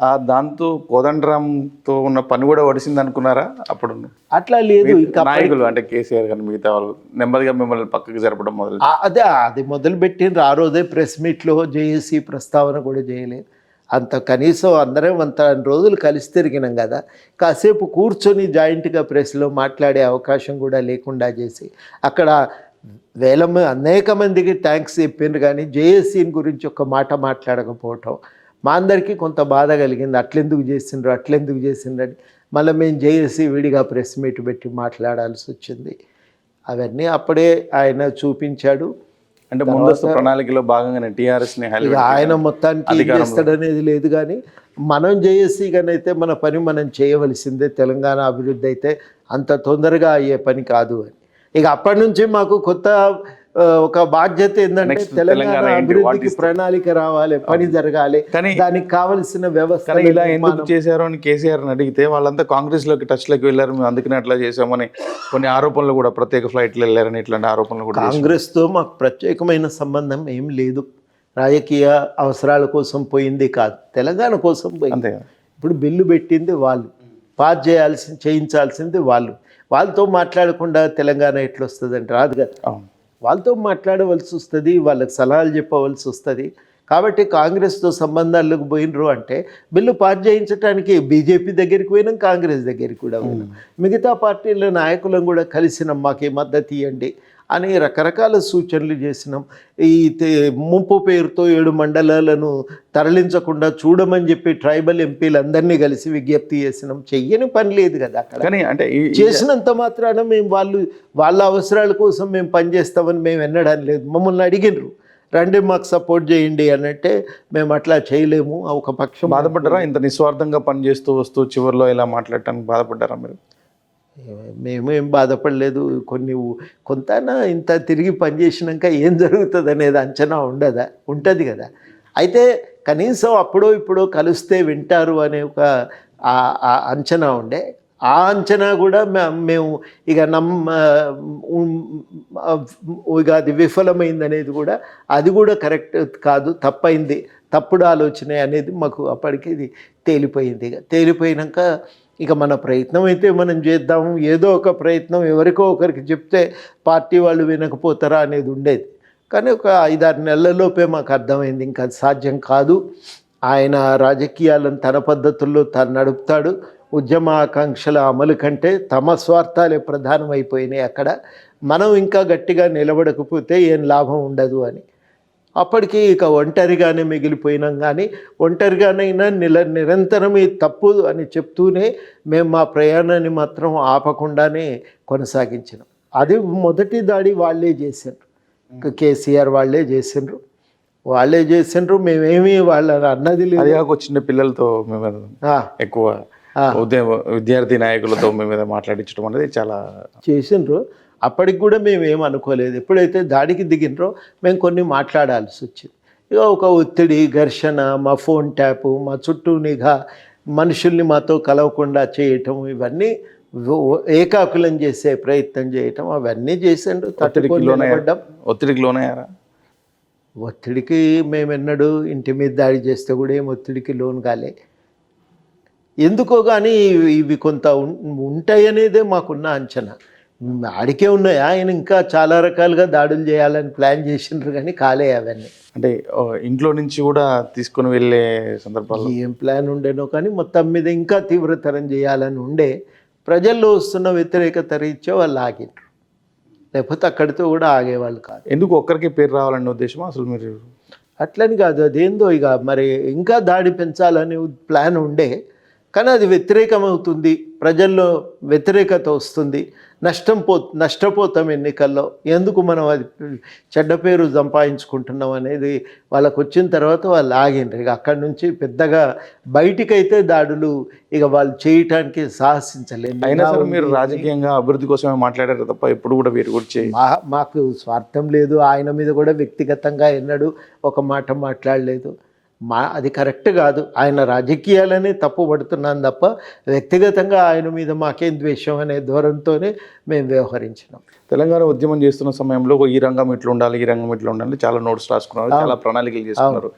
ఆ దాంతో కోదండరామ్తో ఉన్న పని కూడా వడిసింది అనుకున్నారా? అప్పుడు అట్లా లేదు. ఇంకా నాయకులు అంటే కేసీఆర్ కానీ మిగతా వాళ్ళు నెమ్మదిగా మిమ్మల్ని పక్కకి జరపడం మొదలు అదే అది మొదలు పెట్టిండ్రు. ఆ రోజే ప్రెస్ మీట్లో జేఏసీ ప్రస్తావన కూడా చేయలేదు. అంత కనీసం అందరం అంత రోజులు కలిసి తిరిగినాం కదా. కాసేపు కూర్చొని జాయింట్గా ప్రెస్లో మాట్లాడే అవకాశం కూడా లేకుండా చేసి అక్కడ వేల అనేక మందికి థ్యాంక్స్ చెప్పిండ్రు కానీ జేఏసీని గురించి ఒక మాట మాట్లాడకపోవటం మా అందరికీ కొంత బాధ కలిగింది. అట్లెందుకు చేసిండ్రు? అట్లెందుకు చేసిండ్రు? అని మళ్ళీ మేము జేఏసీ విడిగా ప్రెస్ మీట్ పెట్టి మాట్లాడాల్సి వచ్చింది. అవన్నీ అప్పుడే ఆయన చూపించాడు. అంటే ముందస్తు ప్రణాళికలో భాగంగానే టీఆర్ఎస్ని ఇక హైలైట్ ఆయన మొత్తానికి చేస్తాడనేది లేదు కానీ మనం జేఏసీ అయితే మన పని మనం చేయవలసిందే. తెలంగాణ అభివృద్ధి అయితే అంత తొందరగా అయ్యే పని కాదు అని. ఇక అప్పటి నుంచి మాకు కొత్త ఒక బాధ్యత ఏంటంటే తెలంగాణ? అభివృద్ధికి ప్రణాళిక రావాలి పని జరగాలి కానీ దానికి కావలసిన వ్యవస్థ ఇలా ఎందుకు చేశారు అని కేసీఆర్ అడిగితే వాళ్ళంతా కాంగ్రెస్లోకి టచ్లోకి వెళ్ళారు మేము అందుకనే అట్లా చేసామని కొన్ని ఆరోపణలు కూడా ప్రత్యేక ఫ్లైట్లు వెళ్ళారని ఇట్లాంటి ఆరోపణలు కూడా చేశారు. కాంగ్రెస్తో మాకు ప్రత్యేకమైన సంబంధం ఏం లేదు. రాజకీయ అవసరాల కోసం పోయింది కాదు తెలంగాణ కోసం పోయింది. ఇప్పుడు బిల్లు పెట్టింది వాళ్ళు పాస్ చేయాల్సి చేయించాల్సింది వాళ్ళు. వాళ్ళతో మాట్లాడకుండా తెలంగాణ ఎట్లా వస్తుందంటే రాదు కదా. వాళ్ళతో మాట్లాడవలసి వస్తుంది వాళ్ళకి సలహాలు చెప్పవలసి వస్తుంది. కాబట్టి కాంగ్రెస్తో సంబంధాలకు పోయినరు అంటే బిల్లు పాస్ చేయించడానికి బీజేపీ దగ్గరికి పోయినాం కాంగ్రెస్ దగ్గరికి కూడా పోయినాం. మిగతా పార్టీల నాయకులను కూడా కలిసినాం మాకు మద్దతు ఇవ్వండి అని రకరకాల సూచనలు చేసినాం. ఈ ముంపు పేరుతో ఏడు మండలాలను తరలించకుండా చూడమని చెప్పి ట్రైబల్ ఎంపీలందరినీ కలిసి విజ్ఞప్తి చేసినాం. చెయ్యని పని లేదు కదా కానీ అంటే చేసినంత మాత్రాన మేము వాళ్ళు వాళ్ళ అవసరాల కోసం మేము పనిచేస్తామని మేము ఎన్నడం లేదు. మమ్మల్ని అడిగినరు. రండి మాకు సపోర్ట్ చేయండి అని అంటే మేము అట్లా చేయలేము. ఒక పక్షం బాధపడ్డారా? ఇంత నిస్వార్థంగా పనిచేస్తూ వస్తూ చివరిలో ఇలా మాట్లాడటానికి బాధపడ్డారా మీరు? మేమేం బాధపడలేదు. కొన్ని కొంత కొంతనా ఇంత తిరిగి పనిచేసినాక ఏం జరుగుతుంది అనేది అంచనా ఉండదా? ఉంటుంది కదా. అయితే కనీసం అప్పుడో ఇప్పుడో కలిస్తే వింటారు అనే ఒక అంచనా ఉండే. ఆ అంచనా కూడా మేము ఇక నమ్మ ఇక అది విఫలమైంది అనేది కూడా అది కూడా కరెక్ట్ కాదు. తప్పైంది. తప్పుడు ఆలోచన అనేది మాకు అప్పటికి ఇది తేలిపోయింది. ఇక తేలిపోయినాక ఇక మన ప్రయత్నం అయితే మనం చేద్దాం ఏదో ఒక ప్రయత్నం ఎవరికో ఒకరికి చెప్తే పార్టీ వాళ్ళు వినకపోతారా అనేది ఉండేది. కానీ ఒక ఐదారు నెలలలోపే మాకు అర్థమైంది ఇంకా అది సాధ్యం కాదు. ఆయన రాజకీయాలను తన పద్ధతుల్లో తను నడుపుతాడు. ఉద్యమ ఆకాంక్షల అమలు కంటే తమ స్వార్థాలే ప్రధానమైపోయినాయి అక్కడ. మనం ఇంకా గట్టిగా నిలబడకపోతే ఏం లాభం ఉండదు అని. అప్పటికి ఇక ఒంటరిగానే మిగిలిపోయినాం కానీ ఒంటరిగానైనా నిల నిరంతరం ఈ తప్పు అని చెప్తూనే మేము మా ప్రయాణాన్ని మాత్రం ఆపకుండానే కొనసాగించినాం. అది మొదటి దాడి వాళ్ళే చేసిండ్రు. ఇక కేసీఆర్ వాళ్ళే చేసిండ్రు. వాళ్ళే చేసిండ్రు. మేమేమి వాళ్ళ అన్నది లేదు. చిన్న పిల్లలతో మేము ఎక్కువ విద్యార్థి నాయకులతో మేము మీద మాట్లాడించడం అనేది చాలా చేసిండ్రు. అప్పటికి కూడా మేము ఏం అనుకోలేదు. ఎప్పుడైతే దాడికి దిగినరో మేము కొన్ని మాట్లాడాల్సి వచ్చింది. ఇక ఒక ఒత్తిడి ఘర్షణ మా ఫోన్ ట్యాపు మా చుట్టూ నిఘా మనుషుల్ని మాతో కలవకుండా చేయటం ఇవన్నీ ఏకాకులం చేసే ప్రయత్నం చేయటం అవన్నీ చేసిండ్రు ఒత్తిడికి ఒత్తిడికి లోనయ్యారా? ఒత్తిడికి మేము ఎన్నడూ ఇంటి మీద దాడి చేస్తే కూడా ఏం ఒత్తిడికి లోను కాలే. ఎందుకో కానీ ఇవి- కొంత ఉంటాయనేదే మాకున్న అంచనా. ఆడికే ఉన్నాయి? ఆయన ఇంకా చాలా రకాలుగా దాడులు చేయాలని ప్లాన్ చేసిండ్రు కానీ కాలే అవన్నీ. అంటే ఇంట్లో నుంచి కూడా తీసుకొని వెళ్ళే సందర్భాల్లో? ఏం ప్లాన్ ఉండేనో కానీ మొత్తం మీద ఇంకా తీవ్రతరం చేయాలని ఉండే ప్రజల్లో వస్తున్న వ్యతిరేకత రీత్యా వాళ్ళు ఆగిండ్రు. లేకపోతే అక్కడితో కూడా ఆగేవాళ్ళు కాదు. ఎందుకు ఒక్కరికి పేరు రావాలనే ఉద్దేశం అసలు మీరు అట్లని కాదు అదేందో ఇక మరి ఇంకా దాడి పెంచాలని ప్లాన్ ఉండే. కానీ అది వ్యతిరేకమవుతుంది. ప్రజల్లో వ్యతిరేకత వస్తుంది. నష్టం పో నష్టపోతాం ఎన్నికల్లో. ఎందుకు మనం అది చెడ్డ పేరు సంపాదించుకుంటున్నాం అనేది వాళ్ళకు వచ్చిన తర్వాత వాళ్ళు ఆగిండ్రు. ఇక అక్కడి నుంచి పెద్దగా బయటికైతే దాడులు ఇక వాళ్ళు చేయటానికి సాహసించలేదు అయినా సరే మీరు రాజకీయంగా అభివృద్ధి కోసమే మాట్లాడారు తప్ప ఎప్పుడు కూడా వీరి గురించి మాకు స్వార్థం లేదు. ఆయన మీద కూడా వ్యక్తిగతంగా ఎన్నడూ ఒక మాట మాట్లాడలేదు. మా అది కరెక్ట్ కాదు. ఆయన రాజకీయాలనే తప్పు పడుతున్నాను తప్ప వ్యక్తిగతంగా ఆయన మీద మాకేం ద్వేషం అనే ధోరణితోనే మేము వ్యవహరించినాం. తెలంగాణ ఉద్యమం చేస్తున్న సమయంలో ఈ రంగం ఇట్లా ఉండాలి ఈ రంగం ఇట్లా ఉండాలి చాలా నోట్స్ రాసుకున్నారు చాలా ప్రణాళికలు చేసుకున్నారు.